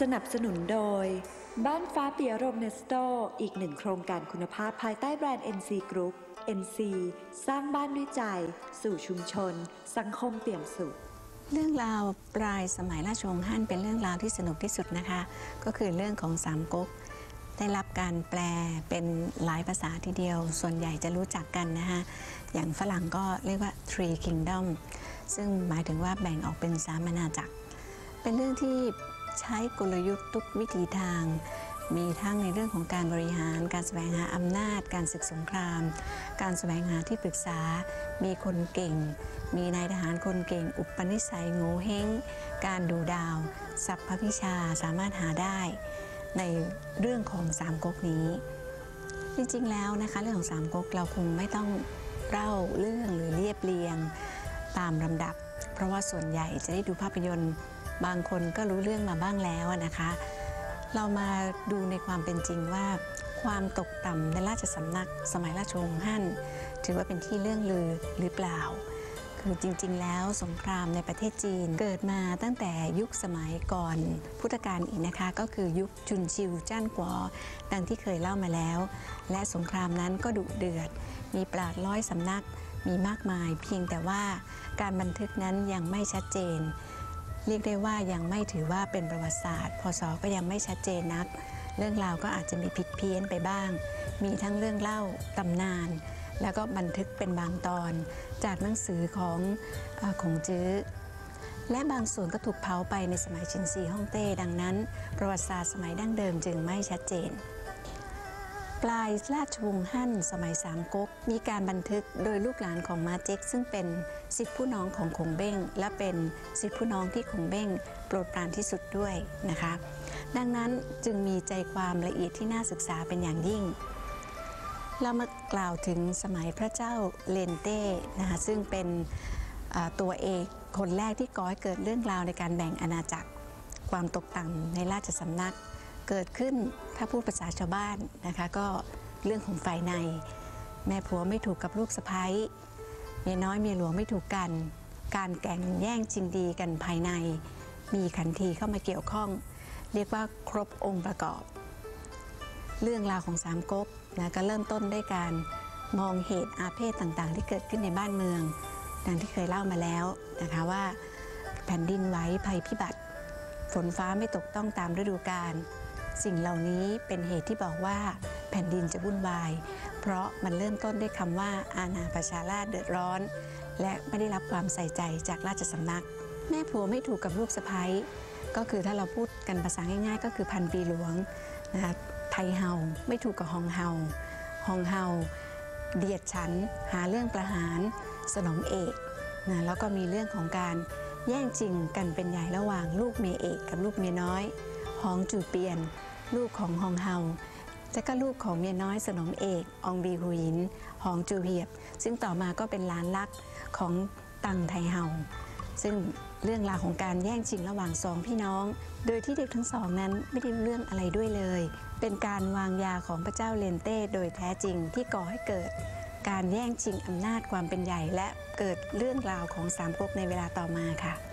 สนับสนุนโดย บ้านฟ้าเปียรมเนสโต อีกหนึ่งโครงการคุณภาพภายใต้แบรนด์ NC Group NC สร้างบ้านด้วยใจ สู่ชุมชน สังคมเปี่ยมสุข เรื่องราวปลายสมัยราชวงศ์ฮั่นเป็นเรื่องราวที่สนุกที่สุดนะคะ ก็คือเรื่องของสามก๊กได้รับการแปลเป็นหลายภาษาทีเดียว ส่วนใหญ่จะรู้จักกันนะคะอย่างฝรั่งก็เรียกว่า Three Kingdom ซึ่งหมายถึงว่าแบ่งออกเป็นสามอาณาจักร เป็นเรื่องที่ ใช้กลยุทธ์ทุกวิธีทาง มีทั้งในเรื่องของการบริหาร การแสวงหาอำนาจ การศึกสงคราม การแสวงหาที่ปรึกษา มีคนเก่ง มีนายทหารคนเก่ง อุปนิสัยโง่เฮงการดูดาวสัพพวิชาสามารถหาได้ ในเรื่องของสามก๊กนี้ จริงๆแล้วนะคะเรื่องของสามก๊กเราคงไม่ต้องเล่าเรื่องหรือเรียบเรียงตามลำดับ เพราะว่าส่วนใหญ่จะได้ดูภาพยนตร์ บางคนก็รู้เรื่องมาบ้างแล้วนะคะ เรามาดูในความเป็นจริงว่า ความตกต่ำในราชสำนักสมัยราชวงศ์ฮั่นถือว่าเป็นที่เรื่องลือหรือเปล่า คือจริงๆ แล้วสงครามในประเทศจีนเกิดมาตั้งแต่ยุคสมัยก่อนพุทธกาลอีกนะคะ ก็คือยุคจุนชิวจ้านกวอดังที่เคยเล่ามาแล้ว และสงครามนั้นก็ดุเดือด มีปราดร้อยสำนักมีมากมายเพียงแต่ว่าการบันทึกนั้นยังไม่ชัดเจน เรียกได้ว่ายังไม่ถือว่าเป็นประวัติศาสตร์ พศก็ยังไม่ชัดเจนนัก เรื่องราวก็อาจจะมีผิดเพี้ยนไปบ้าง มีทั้งเรื่องเล่าตำนาน แล้วก็บันทึกเป็นบางตอน จากหนังสือของออของจื้อและบางส่วนก็ถูกเผาไปในสมัยชินซีฮ่องเต้ดังนั้น ประวัติศาสตร์สมัยดั้งเดิมจึงไม่ชัดเจน ปลายราชวงศ์ฮั่นสมัยสามก๊กมีการบันทึกโดยลูกหลานของมาเจ็ก ซึ่งเป็นสิทธิผู้น้องของคงเบ้ง และเป็นสิทธิผู้น้องที่คงเบ้ง โปรดปรานที่สุดด้วยนะคะ ดังนั้นจึงมีใจความละเอียดที่น่าศึกษาเป็นอย่างยิ่ง เรามากล่าวถึงสมัยพระเจ้าเลนเต้นะคะซึ่งเป็นตัวเอกคนแรกที่ก่อให้เกิดเรื่องราวในการแบ่งอาณาจักรความตกต่ำในราชสำนัก เกิดขึ้นถ้าพูดภาษาชาวบ้านนะคะ ก็เรื่องของฝ่ายใน แม่ผัวไม่ถูกกับลูกสะพ้ยเมียน้อยเมียหลวงไม่ถูกกัน การแก่งแย่งชิงดีกันภายใน มีขันทีเข้ามาเกี่ยวข้อง เรียกว่าครบองค์ประกอบ เรื่องราวของสามก๊กนะก็เริ่มต้นด้วยการมองเหตุอาเพศต่างๆ ที่เกิดขึ้นในบ้านเมือง ดังที่เคยเล่ามาแล้วนะคะว่า แผ่นดินไหวภัยพิบัติ ฝนฟ้าไม่ตกต้องตามฤดูกาล สิ่งเหล่านี้เป็นเหตุที่บอกว่าแผ่นดินจะวุ่นวาย เพราะมันเริ่มต้นด้วยคำว่าอาณาประชาราษฎร์เดือดร้อน และไม่ได้รับความใส่ใจจากราชสำนัก แม่ผัวไม่ถูกกับลูกสะพ้ยก็คือถ้าเราพูดกันภาษาง่ายๆ ก็คือพันปีหลวงนะคะไทยเฮาไม่ถูกกับฮองเฮาฮองเฮาเดียดฉันหาเรื่องประหารสนมเอกนะแล้วก็มีเรื่องของการแย่งจริงกันเป็นใหญ่ระหว่างลูกเมียเอกกับลูกเมียน้อยฮองจูเปียน ลูกของฮองเฮาและก็ลูกของเมียน้อยสนมเอกอองบีหุยินฮองจูเหียบ ซึ่งต่อมาก็เป็นหลานลักของตังไทเฮาซึ่งเรื่องราวของการแย่งชิงระหว่างสองพี่น้อง โดยที่เด็กทั้งสองนั้นไม่ได้รู้เรื่องอะไรด้วยเลย เป็นการวางยาของพระเจ้าเลนเต้โดยแท้จริงที่ก่อให้เกิด การแย่งชิงอำนาจความเป็นใหญ่ และเกิดเรื่องราวของสามก๊กในเวลาต่อมาค่ะ